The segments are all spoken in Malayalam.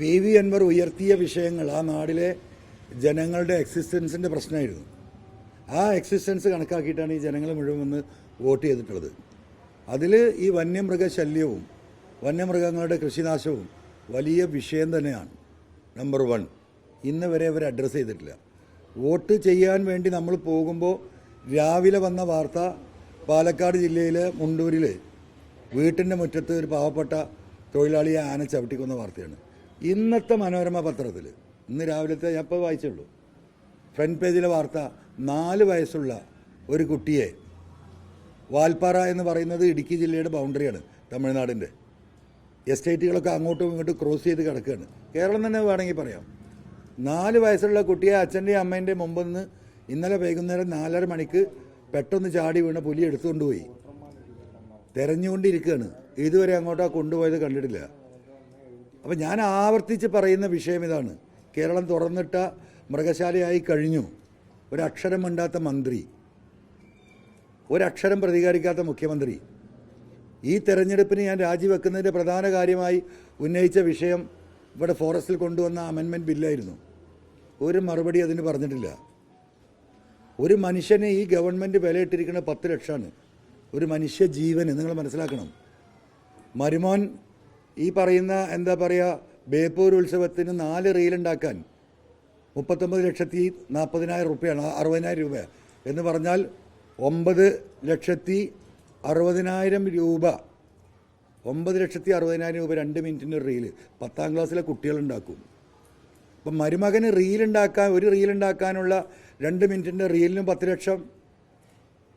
പി വി അൻവർ ഉയർത്തിയ വിഷയങ്ങൾ ആ നാടിലെ ജനങ്ങളുടെ എക്സിസ്റ്റൻസിന്റെ പ്രശ്നമായിരുന്നു. ആ എക്സിസ്റ്റൻസ് കണക്കാക്കിയിട്ടാണ് ഈ ജനങ്ങൾ മുഴുവൻ വന്ന് വോട്ട് ചെയ്തിട്ടുള്ളത്. അതിൽ ഈ വന്യമൃഗ ശല്യവും വന്യമൃഗങ്ങളുടെ കൃഷിനാശവും വലിയ വിഷയം തന്നെയാണ്. നമ്പർ വൺ ഇന്ന് വരെ അവർ അഡ്രസ്സ് ചെയ്തിട്ടില്ല. വോട്ട് ചെയ്യാൻ വേണ്ടി നമ്മൾ പോകുമ്പോൾ രാവിലെ വന്ന വാർത്ത പാലക്കാട് ജില്ലയിലെ മുണ്ടൂരിൽ വീട്ടിന്റെ മുറ്റത്ത് ഒരു പാവപ്പെട്ട തൊഴിലാളിയെ ആന ചവിട്ടിക്കുന്ന വാർത്തയാണ്. ഇന്നത്തെ മനോരമ പത്രത്തിൽ ഇന്ന് രാവിലത്തെ ഞാൻ ഇപ്പോൾ വായിച്ചുള്ളൂ. ഫ്രണ്ട് പേജിലെ വാർത്ത നാല് വയസ്സുള്ള ഒരു കുട്ടിയെ വാൽപ്പാറ എന്ന് പറയുന്നത് ഇടുക്കി ജില്ലയുടെ ബൗണ്ടറിയാണ് തമിഴ്നാടിന്റെ എസ്റ്റേറ്റുകളൊക്കെ അങ്ങോട്ടും ഇങ്ങോട്ടും ക്രോസ് ചെയ്ത് കിടക്കുകയാണ്. കേരളം തന്നെ വേണമെങ്കിൽ പറയാം. നാല് വയസ്സുള്ള കുട്ടിയെ അച്ഛന്റെയും അമ്മേന്റെയും മുമ്പിൽ നിന്ന് ഇന്നലെ വൈകുന്നേരം നാലര മണിക്ക് പെട്ടെന്ന് ചാടി വീണ പുലി എടുത്തുകൊണ്ടുപോയി തെരഞ്ഞുകൊണ്ടിരിക്കുകയാണ്. ഇതുവരെ അങ്ങോട്ടാ കൊണ്ടുപോയത് കണ്ടിട്ടില്ല. അപ്പം ഞാൻ ആവർത്തിച്ച് പറയുന്ന വിഷയം ഇതാണ്. കേരളം തുറന്നിട്ട മൃഗശാലയായി കഴിഞ്ഞു. ഒരക്ഷരം മണ്ടാത്ത മന്ത്രി. ഒരക്ഷരം പ്രതികരിക്കാത്ത മുഖ്യമന്ത്രി. ഈ തെരഞ്ഞെടുപ്പിന് ഞാൻ രാജിവെക്കുന്നതിന്റെ പ്രധാന കാര്യമായി ഉന്നയിച്ച വിഷയം ഇവിടെ ഫോറസ്റ്റിൽ കൊണ്ടുവന്ന അമെൻമെന്റ് ബില്ലായിരുന്നു ഒരു മറുപടി അതിന് പറഞ്ഞിട്ടില്ല. ഒരു മനുഷ്യനെ ഈ ഗവൺമെന്റ് വിലയിട്ടിരിക്കുന്ന പത്ത് ലക്ഷമാണ്. ഒരു മനുഷ്യ ജീവന് നിങ്ങൾ മനസ്സിലാക്കണം. മരുമോൻ ഈ പറയുന്ന എന്താ പറയുക ബേപ്പൂർ ഉത്സവത്തിന് നാല് റീലുണ്ടാക്കാൻ മുപ്പത്തൊമ്പത് ലക്ഷത്തി നാൽപ്പതിനായിരം റുപ്യാണ് അറുപതിനായിരം രൂപ. എന്ന് പറഞ്ഞാൽ ഒമ്പത് ലക്ഷത്തി അറുപതിനായിരം രൂപ. ഒമ്പത് ലക്ഷത്തി അറുപതിനായിരം രൂപ രണ്ട് മിനിറ്റിന്റെ റീൽ. പത്താം ക്ലാസ്സിലെ കുട്ടികളുണ്ടാക്കും. അപ്പം മരുമകന് റീലുണ്ടാക്കാൻ ഒരു റീലുണ്ടാക്കാനുള്ള രണ്ട് മിനിറ്റിന്റെ റീലിനും പത്ത് ലക്ഷം.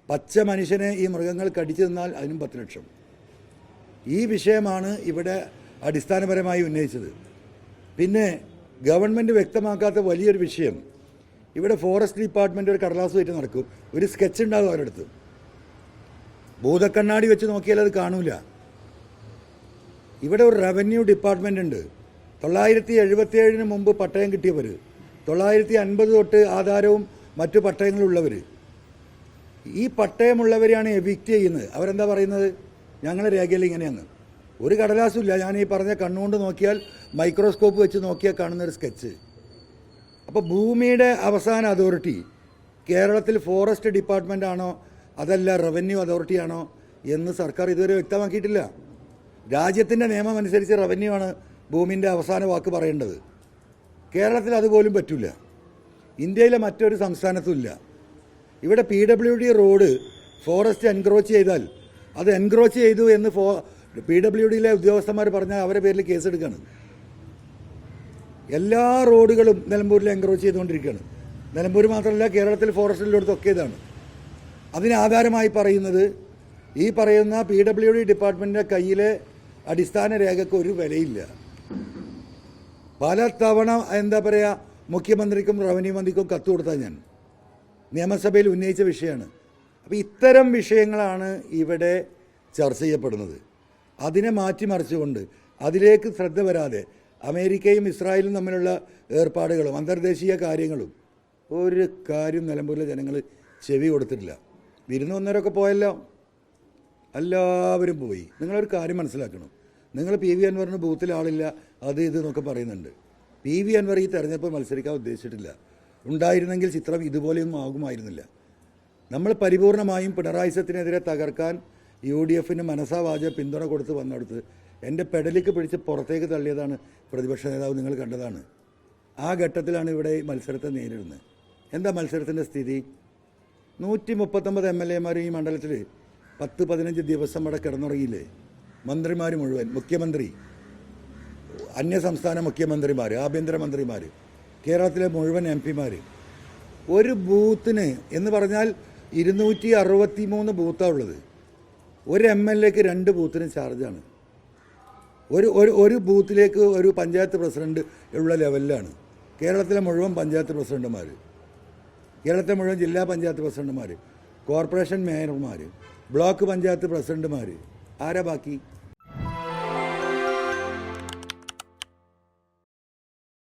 പച്ച മനുഷ്യനെ ഈ മൃഗങ്ങൾ കടിച്ചു തിന്നാൽ അതിനും പത്ത് ലക്ഷം. ഈ വിഷയമാണ് ഇവിടെ അടിസ്ഥാനപരമായി ഉന്നയിച്ചത്. പിന്നെ ഗവൺമെന്റ് വ്യക്തമാക്കാത്ത വലിയൊരു വിഷയം. ഇവിടെ ഫോറസ്റ്റ് ഡിപ്പാർട്ട്മെന്റ് ഒരു കടലാസ് വെച്ച് നടക്കും. ഒരു സ്കെച്ച് ഉണ്ടാകും അവരുടെ അടുത്ത്. ഭൂതക്കണ്ണാടി വെച്ച് നോക്കിയാൽ അത് കാണൂല. ഇവിടെ ഒരു റവന്യൂ ഡിപ്പാർട്ട്മെന്റ് ഉണ്ട്. തൊള്ളായിരത്തി എഴുപത്തി ഏഴിന് മുമ്പ് പട്ടയം കിട്ടിയവർ തൊള്ളായിരത്തി അൻപത് തൊട്ട് ആധാരവും മറ്റു പട്ടയങ്ങളുള്ളവർ ഈ പട്ടയമുള്ളവരെയാണ് എവിക്റ്റ് ചെയ്യുന്നത്. അവരെന്താ പറയുന്നത്? ഞങ്ങളുടെ രേഖയിൽ ഇങ്ങനെയാണ് ഒരു കടലാസുമില്ല ഞാൻ ഈ പറഞ്ഞ കണ്ണുകൊണ്ട് നോക്കിയാൽ മൈക്രോസ്കോപ്പ് വെച്ച് നോക്കിയാൽ കാണുന്ന ഒരു സ്കെച്ച്. അപ്പോൾ ഭൂമിയുടെ അവസാന അതോറിറ്റി കേരളത്തിൽ ഫോറസ്റ്റ് ഡിപ്പാർട്ട്മെന്റ് ആണോ അതല്ല റവന്യൂ അതോറിറ്റി ആണോ എന്ന് സർക്കാർ ഇതുവരെ വ്യക്തമാക്കിയിട്ടില്ല. രാജ്യത്തിന്റെ നിയമം അനുസരിച്ച് റവന്യൂ ആണ് ഭൂമിന്റെ അവസാന വാക്ക് പറയേണ്ടത്. കേരളത്തിൽ അതുപോലും പറ്റില്ല ഇന്ത്യയിലെ മറ്റൊരു സംസ്ഥാനത്തും ഇല്ല. ഇവിടെ P W D road forest encroach ചെയ്താൽ അത് എൻക്രോച്ച് ചെയ്തു എന്ന് ഫോ പി ഡബ്ല്യു ഡിയിലെ ഉദ്യോഗസ്ഥന്മാർ പറഞ്ഞാൽ അവരുടെ പേരിൽ കേസെടുക്കുകയാണ് എല്ലാ റോഡുകളും നിലമ്പൂരിൽ എൻക്രോച്ച് ചെയ്തുകൊണ്ടിരിക്കുകയാണ്. നിലമ്പൂർ മാത്രമല്ല കേരളത്തിൽ ഫോറസ്റ്റിലോടത്തൊക്കെ ഇതാണ് അതിനാധാരമായി പറയുന്നത് ഈ പറയുന്ന പി ഡബ്ല്യു ഡി ഡിപ്പാർട്ട്മെന്റിന്റെ കയ്യിലെ അടിസ്ഥാന രേഖയ്ക്ക് ഒരു വിലയില്ല. പല തവണ എന്താ പറയുക മുഖ്യമന്ത്രിക്കും റവന്യൂ മന്ത്രിക്കും കത്ത് കൊടുത്താൽ ഞാൻ. നിയമസഭയിൽ ഉന്നയിച്ച വിഷയമാണ്. അപ്പോൾ ഇത്തരം വിഷയങ്ങളാണ് ഇവിടെ ചർച്ച ചെയ്യപ്പെടുന്നത്. അതിനെ മാറ്റിമറിച്ചുകൊണ്ട് അതിലേക്ക് ശ്രദ്ധ വരാതെ അമേരിക്കയും ഇസ്രായേലും തമ്മിലുള്ള ഏർപ്പാടുകളും അന്തർദേശീയ കാര്യങ്ങളും ഒരു കാര്യം നിലമ്പൂരിലെ ജനങ്ങൾ ചെവി കൊടുത്തിട്ടില്ല. വിരുന്ന് വന്നവരൊക്കെ പോയല്ലോ. എല്ലാവരും പോയി. നിങ്ങളൊരു കാര്യം മനസ്സിലാക്കണം. നിങ്ങൾ പി വി അൻവറിന് ബൂത്തിൽ ആളില്ല അത് ഇത് എന്നൊക്കെ പറയുന്നുണ്ട്. പി വി അൻവർ ഈ തെരഞ്ഞെടുപ്പ് മത്സരിക്കാൻ ഉദ്ദേശിച്ചിട്ടില്ല. ഉണ്ടായിരുന്നെങ്കിൽ ചിത്രം ഇതുപോലെയൊന്നും ആകുമായിരുന്നില്ല. നമ്മൾ പരിപൂർണമായും പിണറായി സത്തിനെതിരെ തകർക്കാൻ യു ഡി എഫിന് മനസ്സാവാച പിന്തുണ കൊടുത്ത് വന്നെടുത്ത് എന്റെ പെടലിക്ക് പിടിച്ച് പുറത്തേക്ക് തള്ളിയതാണ് പ്രതിപക്ഷ നേതാവ് നിങ്ങൾ കണ്ടതാണ്. ആ ഘട്ടത്തിലാണ് ഇവിടെ മത്സരത്തെ നേരിടുന്നത്. എന്താ മത്സരത്തിന്റെ സ്ഥിതി? നൂറ്റി മുപ്പത്തൊമ്പത് എം എൽ എമാരും ഈ മണ്ഡലത്തിൽ പത്ത് പതിനഞ്ച് ദിവസം അവിടെ കിടന്നുറങ്ങിയില്ലേ? മന്ത്രിമാർ മുഴുവൻ മുഖ്യമന്ത്രി അന്യ സംസ്ഥാന മുഖ്യമന്ത്രിമാർ ആഭ്യന്തരമന്ത്രിമാർ കേരളത്തിലെ മുഴുവൻ എം പിമാർ ഒരു ബൂത്തിന് എന്ന് പറഞ്ഞാൽ ഇരുന്നൂറ്റി അറുപത്തി മൂന്ന് ബൂത്താണ് ഉള്ളത്. ഒരു എം എൽ എക്ക് രണ്ട് ബൂത്തിന് ചാർജാണ്. ഒരു ഒരു ഒരു ബൂത്തിലേക്ക് ഒരു പഞ്ചായത്ത് പ്രസിഡന്റ് ഉള്ള ലെവലിലാണ്. കേരളത്തിലെ മുഴുവൻ പഞ്ചായത്ത് പ്രസിഡന്റുമാർ കേരളത്തിലെ മുഴുവൻ ജില്ലാ പഞ്ചായത്ത് പ്രസിഡന്റുമാർ കോർപ്പറേഷൻ മേയർമാർ ബ്ലോക്ക് പഞ്ചായത്ത് പ്രസിഡന്റുമാർ ആരാ ബാക്കി?